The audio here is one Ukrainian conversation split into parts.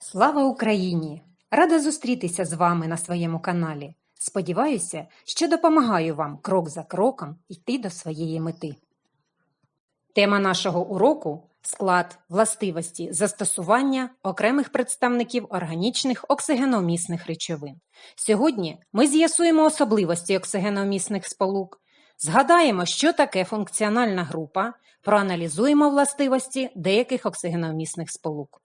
Слава Україні! Рада зустрітися з вами на своєму каналі. Сподіваюся, що допомагаю вам крок за кроком йти до своєї мети. Тема нашого уроку склад, властивості, застосування окремих представників органічних оксигеномісних речовин. Сьогодні ми з'ясуємо особливості оксигеномісних сполук, згадаємо, що таке функціональна група, проаналізуємо властивості деяких оксигеномісних сполук.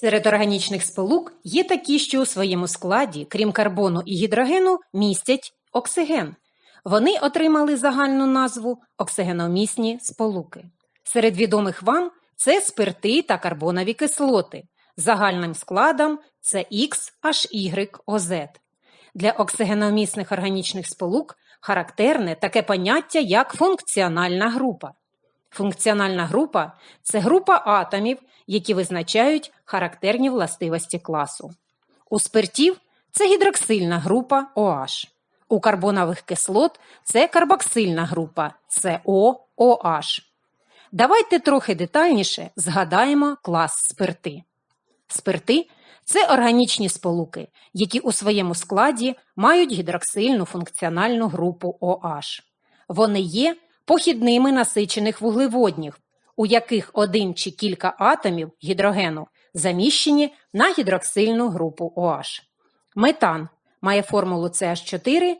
Серед органічних сполук є такі, що у своєму складі, крім карбону і гідрогену, містять оксиген. Вони отримали загальну назву оксигеномісні сполуки. Серед відомих вам це спирти та карбонові кислоти. Загальним складом це XHYOZ. Для оксигеномісних органічних сполук характерне таке поняття, як функціональна група. Функціональна група це група атомів, які визначають характерні властивості класу. У спиртів це гідроксильна група OH. У карбонових кислот це карбоксильна група COOH. Давайте трохи детальніше згадаємо клас спирти. Спирти це органічні сполуки, які у своєму складі мають гідроксильну функціональну групу OH. Вони є похідними насичених вуглеводнів, у яких один чи кілька атомів гідрогену заміщені на гідроксильну групу OH. Метан має формулу CH4,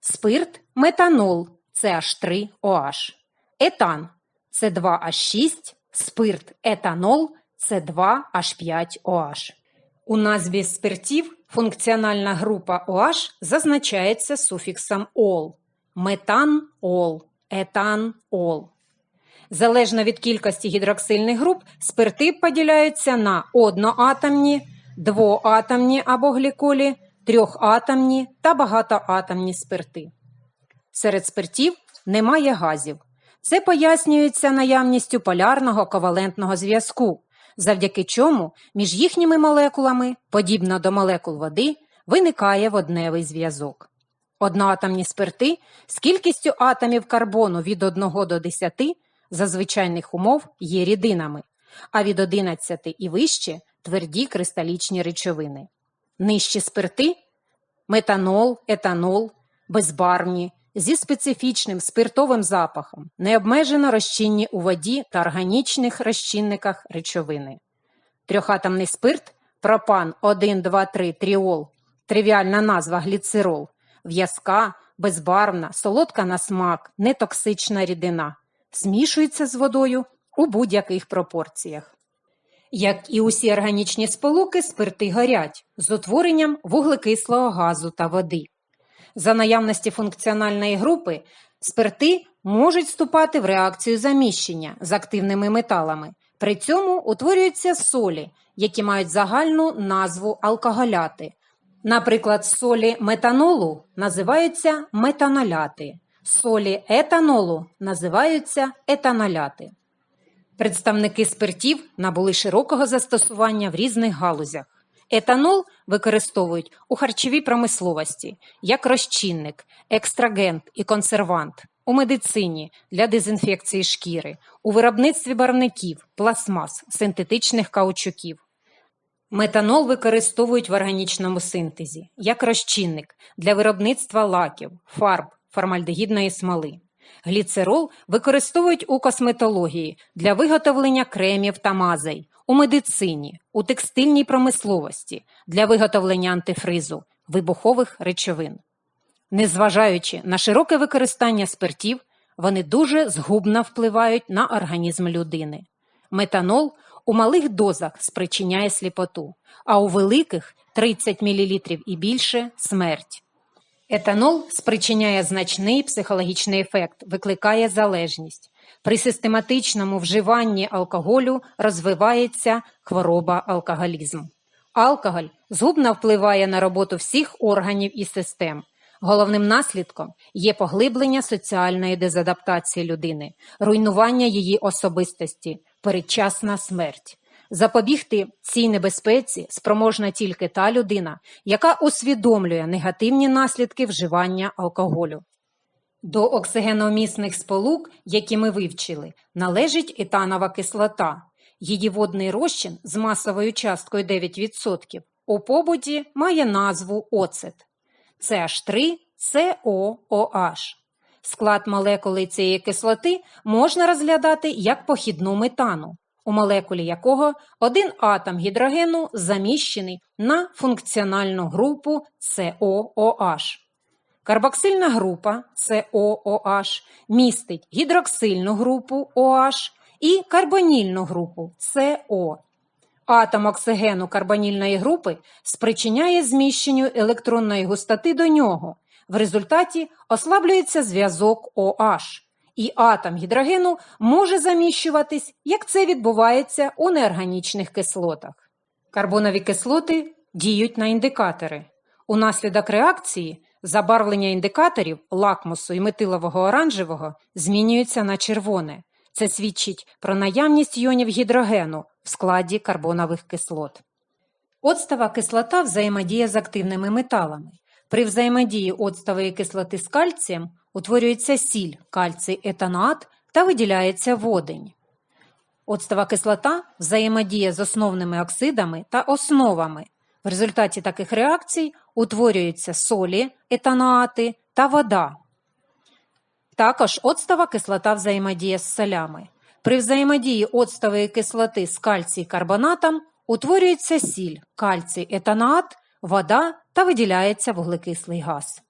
спирт метанол CH3OH. Етан С2H6, спирт етанол С2H5OH. У назві спиртів функціональна група OH зазначається суфіксом ол метанол, етанол. Залежно від кількості гідроксильних груп, спирти поділяються на одноатомні, двоатомні або гліколі, трьохатомні та багатоатомні спирти. Серед спиртів немає газів. Це пояснюється наявністю полярного ковалентного зв'язку, завдяки чому між їхніми молекулами, подібно до молекул води, виникає водневий зв'язок. Одноатомні спирти з кількістю атомів карбону від 1 до 10 за звичайних умов є рідинами, а від 11 і вище тверді кристалічні речовини. Нижчі спирти метанол, етанол, безбарвні, зі специфічним спиртовим запахом, необмежено розчинні у воді та органічних розчинниках речовини. Трьохатомний спирт пропан 1, 2, 3, тріол, тривіальна назва гліцерол, в'язка, безбарвна, солодка на смак, нетоксична рідина, змішується з водою у будь-яких пропорціях. Як і усі органічні сполуки, спирти горять з утворенням вуглекислого газу та води. За наявності функціональної групи спирти можуть вступати в реакцію заміщення з активними металами. При цьому утворюються солі, які мають загальну назву алкоголяти. Наприклад, солі метанолу називаються метаноляти, солі етанолу називаються етаноляти. Представники спиртів набули широкого застосування в різних галузях. Етанол використовують у харчовій промисловості як розчинник, екстрагент і консервант, у медицині для дезінфекції шкіри, у виробництві барвників, пластмас, синтетичних каучуків. Метанол використовують в органічному синтезі як розчинник для виробництва лаків, фарб, формальдегідної смоли. Гліцерол використовують у косметології для виготовлення кремів та мазей, у медицині, у текстильній промисловості для виготовлення антифризу, вибухових речовин. Незважаючи на широке використання спиртів, вони дуже згубно впливають на організм людини. Метанол у малих дозах спричиняє сліпоту, а у великих 30 мл і більше смерть. Етанол спричиняє значний психологічний ефект, викликає залежність. При систематичному вживанні алкоголю розвивається хвороба алкоголізму. Алкоголь згубно впливає на роботу всіх органів і систем. Головним наслідком є поглиблення соціальної дезадаптації людини, руйнування її особистості, передчасна смерть. Запобігти цій небезпеці спроможна тільки та людина, яка усвідомлює негативні наслідки вживання алкоголю. До оксигеномісних сполук, які ми вивчили, належить етанова кислота, Її водний розчин з масовою часткою 9% у побуті має назву оцет. CH3 COOH. Склад молекули цієї кислоти можна розглядати як похідну метану, у молекулі якого один атом гідрогену заміщений на функціональну групу COOH. Карбоксильна група COOH містить гідроксильну групу OH і карбонільну групу CO. Атом оксигену карбонільної групи спричиняє зміщенню електронної густоти до нього. В результаті ослаблюється зв'язок OH, і атом гідрогену може заміщуватись, як це відбувається у неорганічних кислотах. Карбонові кислоти діють на індикатори. Унаслідок реакції забарвлення індикаторів лакмусу і метилового оранжевого змінюється на червоне. Це свідчить про наявність іонів гідрогену в складі карбонових кислот. Оцтова кислота взаємодіє з активними металами. При взаємодії оцтової кислоти з кальцієм утворюється сіль, кальцій етаноат та виділяється водень. Оцтова кислота взаємодіє з основними оксидами та основами. В результаті таких реакцій утворюються солі, етаноати та вода. Також оцтова кислота взаємодіє з солями. При взаємодії оцтової кислоти з кальцій карбонатом утворюється сіль, кальцій етаноат, вода та виділяється вуглекислий газ.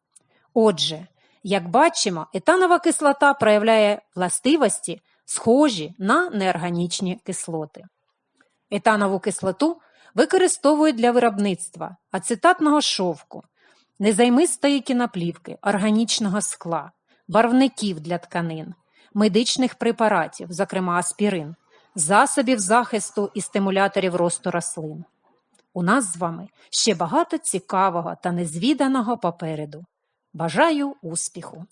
Отже, як бачимо, етанова кислота проявляє властивості, схожі на неорганічні кислоти. Етанову кислоту використовують для виробництва ацетатного шовку, незаймистої кіноплівки, органічного скла, барвників для тканин, медичних препаратів, зокрема аспірин, засобів захисту і стимуляторів росту рослин. У нас з вами ще багато цікавого та незвіданого попереду. Бажаю успіху!